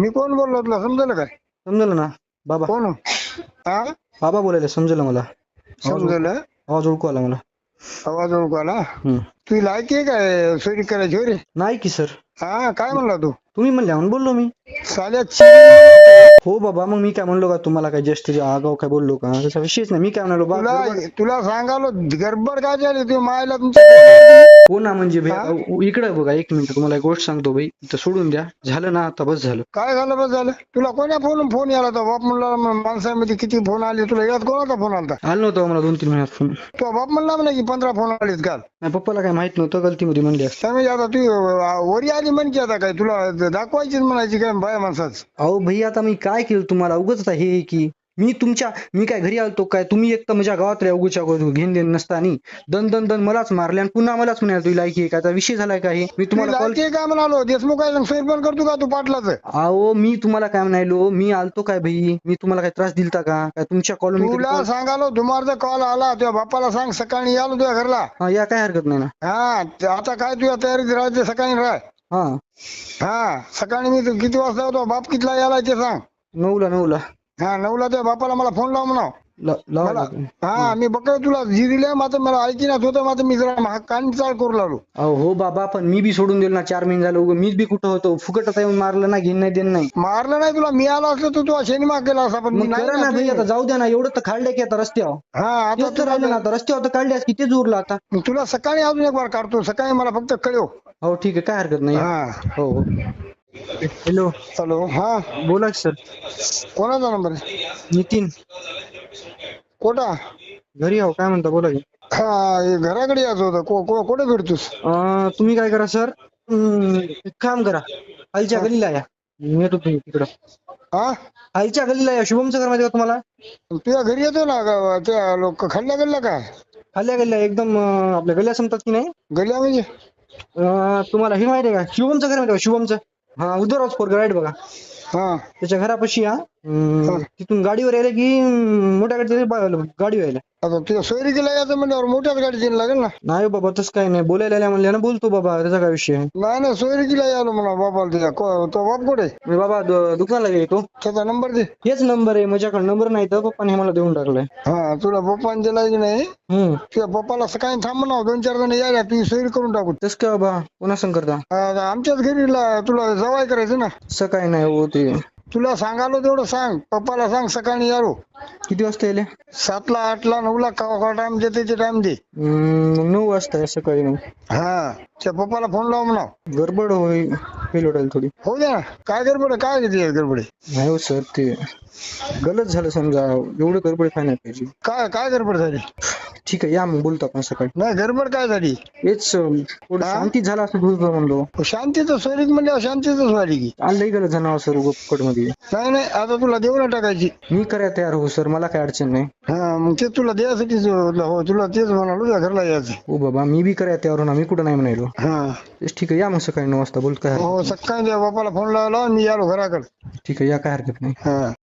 मी कोण बोललो तुला? समजलं काय समजलं ना. बाबा. कोण? हा? बाबा बोलायला समजलं मला. समजलं? आवाज ओळखू आला मला. आवाज ओळखू आला? हम्म. तू लायकी आहे काय सोयरी करायची हो रे? नाही की सर. हा काय म्हणला तू? तुम्ही म्हणल्या म्हणून बोललो मी. साल्या ची- हो बाबा मग मी काय म्हणलो का तुम्हाला काय जस्ट आगाव काय बोललो का? त्याचा विषयच नाही. मी काय म्हणालो तुला बाबा तुला सांगालो गडबड काय झाली? तू मायला तुमच्या हो ना म्हणजे भाई इकडे बघा एक मिनिट तुम्हाला एक गोष्ट सांगतो भाई इथं सोडून द्या. झालं ना आता बस झालं. काय झालं बस झालं? तुला कोण्या फोन फोन याला होता? बाप म्हणला म- माणसामध्ये किती फोन आले? तुला यात कोणाचा फोन आला आलं नव्हतं मला दोन तीन महिन्यात फोन. तो बाप म्हणला म्हणा की पंधरा फोन आलेत काल. नाही पप्पाला काय माहीत नव्हतं गलतीमध्ये म्हणले असते. त्यामुळे आता तू अं, वरी आली म्हणजे आता काय तुला दाखवायचीच म्हणायची काय बाय माणसाच? अहो भाई आता मी काय केलं तुम्हाला? उगाच आता हे की मी तुमच्या मी काय घरी आलतो काय? तुम्ही एक तर माझ्या गावात रे उगूच्या घेऊन देण नसतानी दन दन दन मलाच मारले आणि पुन्हा मलाच म्हणाल तुला लायकी आहे का? आता विषय झालाय का हे? मी तुम्हाला कॉल काय म्हणालो देशमुख पण करतो का तू पाटलाच? अहो मी तुम्हाला काय म्हणालो मी आलतो काय भाई? मी तुम्हाला काय त्रास दिलता का? काय तुमच्या कॉलनी तुला सांगालो दुमारचा कॉल आला तुझ्या बाप्पाला सांग सकाळी आलो तुझ्या घरला. हा या काय हरकत नाही ना. हा आता काय तुझ्या तयारीत राहायचं सकाळी राह. हा. हा सकाळी मी तू किती वाजता होतो बाप कितीला यायला ते सांग. नऊला नऊला. हा नऊला त्या बापाला मला फोन लाव म्हणाव. ल- लावा मला लागेल. हा मी बघ तुला जी दिल्या मात्र मला ऐकी ना होतं मात्र मी जरा कान चाल करू लागलो. अहो हो बाबा पण मी बी सोडून दिलं ना चार महिने झालं उगा मीच बी कुठं होतो? फुकट आता येऊन मारलं ना घेऊन नाही देणं नाही. मारलं नाही तुला मी आलो असलो तर तू सिनेमा केला असा पण मी मग नाही करा ना भाई आता जाऊ द्या ना एवढं तर काढलंय की आता रस्त्यावर. हा आता तेच तर राहिलं ना आता रस्त्यावर तर काढल्यास की तेच उरलं आता? तुला सकाळी अजून एक बार काढतो सकाळी मला फक्त कळव. हो ठीक आहे. काय हरकत नाही. हा. हो हो. हॅलो. हॅलो हा. बोला की सर. कोणाचा नंबर आहे? नितीन. कोटा घरी आहो काय म्हणता बोला की. हा हे घराकडे यायचं होतं. को- को- कुठे भेटतोस अं, तुम्ही काय करा सर? हम्म, एक काम करा. खालच्या गलीला या. मी येतो तुम्ही तिकडं. हा? खालच्या गलीला या. शुभमचं घर माहिती का तुम्हाला? तुझ्या घरी येतो ना ग- त्या लोक खाल्ल्या गल्ल्या काय? खाल्ल्या गल्ल्या एकदम अं, आपल्या गल्ल्या संपतात की नाही? गल्ल्या म्हणजे? अं, तुम्हाला हे माहिती आहे का? शुभमचं घर माहिती आहे का? शुभमचं? हा उदरवाज पोरग राईट बघा. हा. त्याच्या घरापाशी या अं, हा. तिथून गाडीवर यायला की मोठ्या गाडीवर गाडीवर यायला आता तुझ्या सोयरीकीला यायचं म्हणल्यावर मोठ्याच गाडी येणं लागेल ना? नाही हो बाबा तसं काही नाही. बोलायला आल्या म्हणल्या ना बोलतो बाबा त्याचा काय विषय? आहे. नाही ना सोयरीकीला यालो म्हणा बापाला तुझ्या को- तो बाप कुठे? मी बाबा दु- दुकानाला येतो त्याचा नंबर दे. हेच नंबर आहे माझ्याकडे नंबर नाही तर पप्पाने मला देऊन टाकलाय. हा तुला पप्पाने दिला की नाही? हम्म. तुझ्या पप्पाला सकाळी थांब म्हणा दोन चार जण यायला तुझी सोयरी करून टाकू. तस काय बाबा कोणा संग करता? आमच्याच घरी ला- तुला जवाय करायचं ना? सकाळी नाही हो ते. तुला सांगालो तेवढं सांग. पप्पाला सांग सकाळी यारो. किती वाजता येले सातला आठला नऊला का टाइम देते ते टाइम दे. हम्म, नऊ वाजता आहे सकाळी मग हा त्या पप्पाला फोन लाव म्हणा गडबड होई फेल वाटेल थोडी. हो द्या ना. काय गडबड आहे? काय किती गडबड? नाही हो सर ते गलत झालं समजा. एवढं गडबड काय नाही पाहिजे? काय काय गडबड झाली? ठीक आहे या मग बोलतो आपण सकाळी. नाही गडबड काय झाली? हेच अं, थोडं हा? शांती झाला असं बोलतो म्हणलो. शांतीचं सोयरीक म्हणल्यावर शांतीच झाली की. आणलंही गलत झालं सर फुकटमध्ये नाही नाही आता तुला देऊन टाकायची. मी करायला तयार हो सर मला काय अडचण नाही. हा मग ते तुला द्यायसाठीच हो तुला तेच म्हणालो तुझ्या घरला यायचं. हो बाबा मी बी करायला तयार हो ना मी कुठं नाही म्हणालो हा. तेच ठीक आहे या मग सकाळी नऊ वाजता बोल काय हरकत हो सकाळी त्या बापाला फोन लावला मी यालो घराकडे. ठीक आहे या काय हरकत नाही. हा.